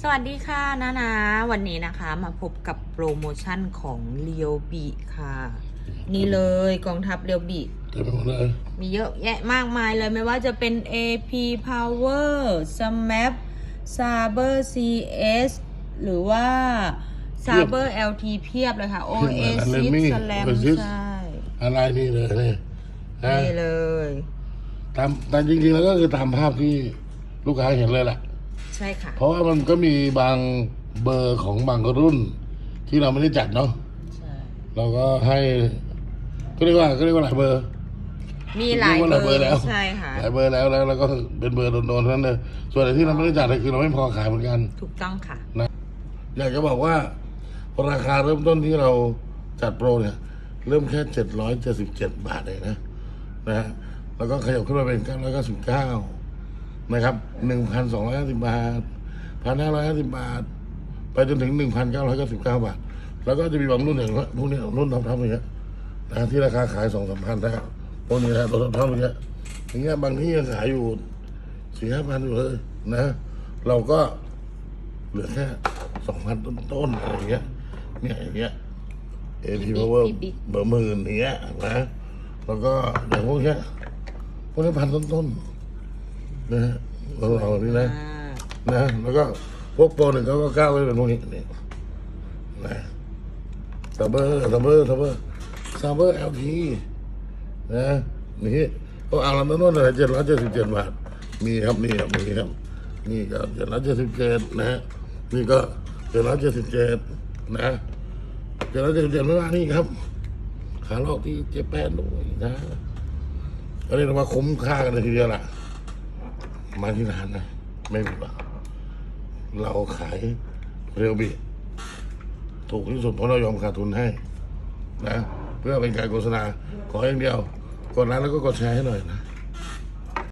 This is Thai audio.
สวัสดีค่ะนะนะวันนี้นะคะมาพบกับโปรโมชั่นของเรียวบีค่ะ นี่เลยกองทัพเรียวบีเต็มไปหมดเลยมีเยอะแยะมากมายเลยไม่ว่าจะเป็น AP Power SMAP Saber CS หรือว่า Saber LT เพียบเลยค่ะ Oasis Slam ใช่อะไรนี่เลยนี่นะนี่เลยตามแต่จริงๆแล้วก็คือตามภาพที่ลูกค้าเห็นเลยแหละ ใช่ค่ะ เพราะว่ามันก็มีบางเบอร์ของบางรุ่น ที่เราไม่ได้จัดเนาะใช่ เราก็ให้ก็เรียกว่าก็เรียกว่าหลายเบอร์ มีหลายเรียกว่าหลายเบอร์แล้วใช่ค่ะ หลายเบอร์แล้วแล้วแล้วก็เป็นเบอร์โดนๆเท่านั้นเลยส่วนไหนที่เราไม่ได้จัดเนี่ยคือเราไม่พอขายเหมือนกัน ถูกต้องค่ะนะอยากจะบอกว่าราคาเริ่มต้นที่เราจัดโปรเนี่ย เริ่มแค่เจ็ดร้อยเจ็ดสิบเจ็ดบาทเองนะนะฮะแล้วก็ขยับขึ้นมาเป็นเก้าร้อยเก้าสิบเก้า นะครับหนึ่งพันสองร้อยห้าสิบบาทพันห้าร้อยห้าสิบบาท ไปจนถึงหนึ่งพันเก้าร้อยเก้าสิบเก้าบาท แล้วก็จะมีบางรุ่นอย่างว่าพวกนี้รุ่นทำทำอย่างเงี้ยนะที่ราคาขายสองสามพันนะพวกนี้นะตัวทำทำอย่างเงี้ยอย่างเงี้ยบางที่ยังขายอยู่สี่ห้าพันอยู่เลยนะ เราก็เหลือแค่สองพันต้นๆอะไรอย่างเงี้ยเนี่ยอย่างเงี้ยเอพีพาวเวอร์บิ๊กเบอร์หมื่นอย่างเงี้ยนะแล้วก็อย่างพวกเนี้ยพวกนี้พันต้นๆ นะฮะเราเรานี่นะอ่านะ แล้วก็พวกโปรหนึ่งเขาก็ก้าวไว้เป็นพวกนี้นี่นะซับเบอร์ซับเบอร์ซับเบอร์ซับเบอร์เอลทีนะนี่ก็เอาละต้นๆเลยเจ็ดร้อยเจ็ดสิบเจ็ดบาทมีครับนี่ครับมีครับนี่ก็เจ็ดร้อยเจ็ดสิบเจ็ดนะฮะนี่ก็เจ็ดร้อยเจ็ดสิบเจ็ดนะเจ็ดร้อยเจ็ดสิบเจ็ดไม่ว่านี่ครับขาลอกที่เจแปนด้วยนะอันนี้เรามาคุ้มค่ากันเลยทีเดียวล่ะ มาที่ร้านนะ ไม่ผิดหวังเราขายเรียวบีถูกที่สุดเพราะเรายอมขาดทุนให้ นะ เพื่อเป็นการโฆษณาขออย่างเดียว กดไลค์แล้วก็กดแชร์ให้หน่อยนะ